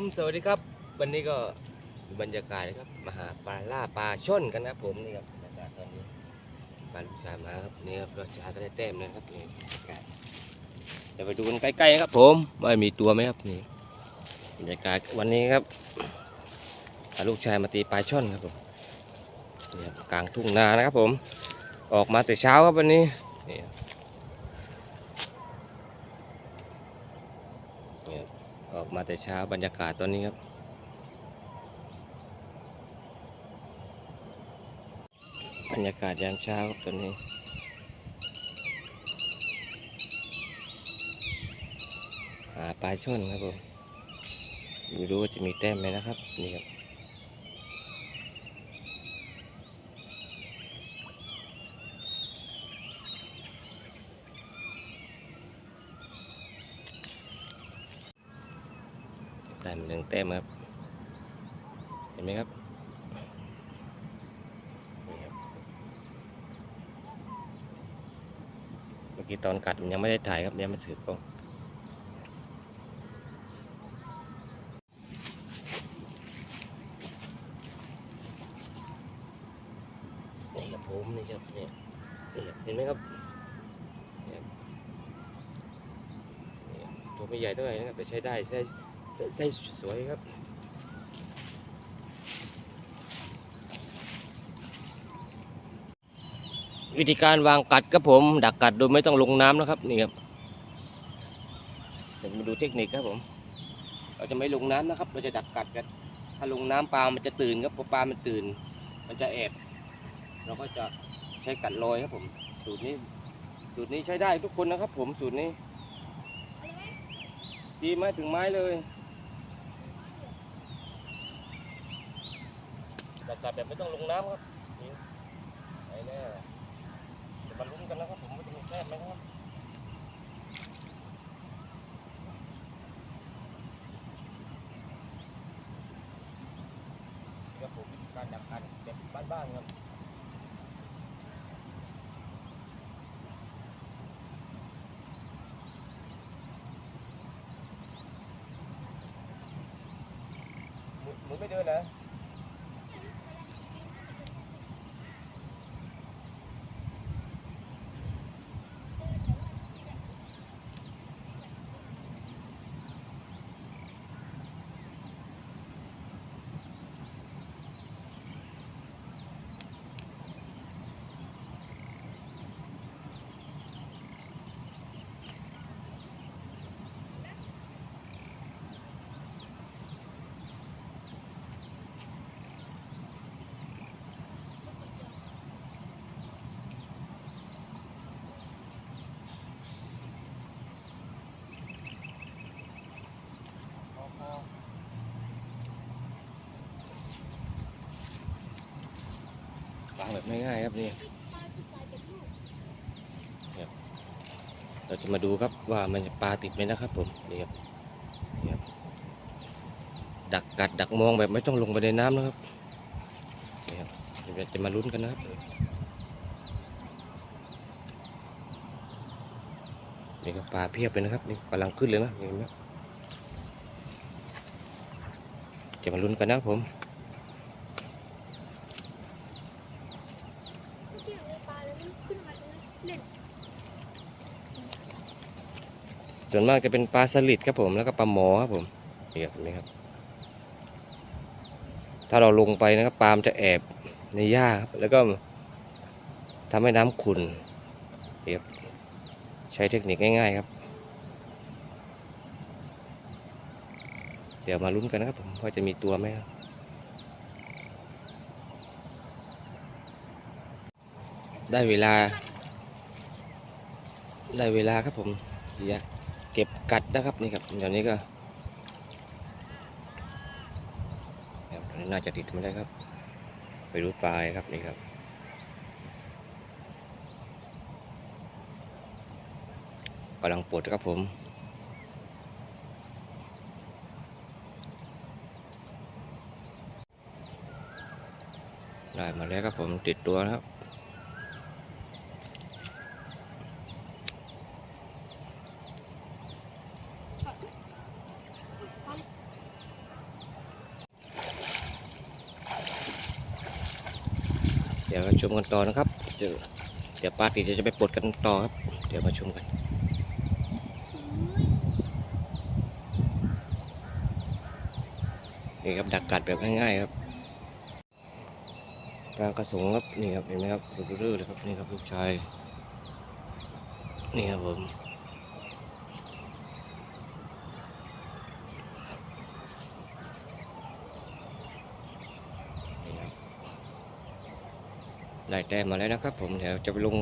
ผมสวัสดีครับ วันนี้ก็บรรยากาศนะครับมาหาปลาล่าปลาช่อนกันนะผมนี่ครับบรรยากาศตอนนี้ปลาลูกชายมาครับนี่ครับลูกชายก็ได้แต้มเลยครับนี่บรรยากาศเดี๋ยวไปดูกันใกล้ๆนะครับ ผมว่ามีตัวไหมครับนี่บรรยากาศวันนี้ครับพาลูกชายมาตีปลาช่อนครับผมนี่ครับกลางทุ่งนานะครับผม ออกมาแต่เช้าครับวันนี้นี่ครับนี่ครับ ออกมาแต่เช้าบรรยากาศตอนนี้ครับ บรรยากาศยามเช้าตอนนี้หาปลาช่อนครับผมไม่รู้ว่าจะมีแต้มไหมนะครับนี่ครับ ได้มาหนึ่งแต้มครับ เห็นไหมครับเมื่อกี้ตอนกัดมันยังไม่ได้ถ่ายครับยังไม่ถือกล้องนี่ครับผมนี่ครับเนี่ยเห็นไหมครับเนี่ยตัวไม่ใหญ่เท่าไหร่นะครับแต่ใช้ได้ใช้ ไส้ไส้สวยครับวิธีการวางกัดครับผม ดักกัดโดยไม่ต้องลงน้ำนะครับนี่ครับเดี๋ยวมาดูเทคนิคครับผม เราจะไม่ลงน้ำนะครับ เราจะดักกัดกันถ้าลงน้ำปลา มันจะตื่นครับพอปลา มันตื่น มันจะแอบเราก็จะใช้กัดลอยครับผม สูตรนี้ สูตรนี้ใช้ได้ทุกคนนะครับ ผมสูตรนี้ตีไม้ถึงไม้เลย ดักกัดแบบไม่ต้องลงน้ำครับนี่ไอ้แน่เดี๋ยวมาลุ้นกันนะครับผมว่าจะมีแต้มไหมครับครับผมการดักกัดแบบบ้านๆครับหมุนหมุนไม่เดินนะ แบบง่ายๆครับนี่เราจะมาดูครับว่ามันจะปลาติดไหมนะครับผมนี่ครับนี่ครับดักกัดดักมองแบบไม่ต้องลงไปในน้ำนะครับนี่ครับเดี๋ยวเราจะมาลุ้นกันนะครับนี่ครับปลาเพียบเลยนะครับนี่กำลังขึ้นเลยนะเห็นไหมจะมาลุ้นกันนะครับผม เมื่อกี้มีปลาแล้วมันขึ้นมาตรงนั้เล่นส่วนมากจะเป็นปลาสลิดครับผมแล้วก็ปลาหมอครับผมนี่ครับนไหมครับ ถ้าเราลงไปนะครับปลามจะแอบในหญ้าครับแล้วก็ทำให้น้ำขุ่นนี่ครับใช้เทคนิคง่าย ๆ ครับ เดี๋ยวมาลุ้นกันนะครับผมว่าจะมีตัวไหมครับ ได้เวลา ได้เวลาครับผมเดี๋ยวเก็บกัดนะครับนี่ครับเดี๋ยวนี้ก็น,น่าจะติดมาได้ครับ ไปดูปลายครับนี่ครับกำลังปลดครับผมได้มาแล้วครับผมติดตัวครับ ดี๋ยวมาชมกันต่อนะครับ เดี๋ยวเดี๋ยวป้าติดจะไปปลดกันต่อครับ เดี๋ยวมาชมกันนี่ครับดักกัดแบบง่ายๆครับปลากระสงครับนี่ครับเห็นไหมครับดูเรื่อเลยครับนี่ครับลูกชายนี่ครับผมนี่ครับ ได้แต้มมาแล้วนะครับ ผมเดี๋ยวจะไปลง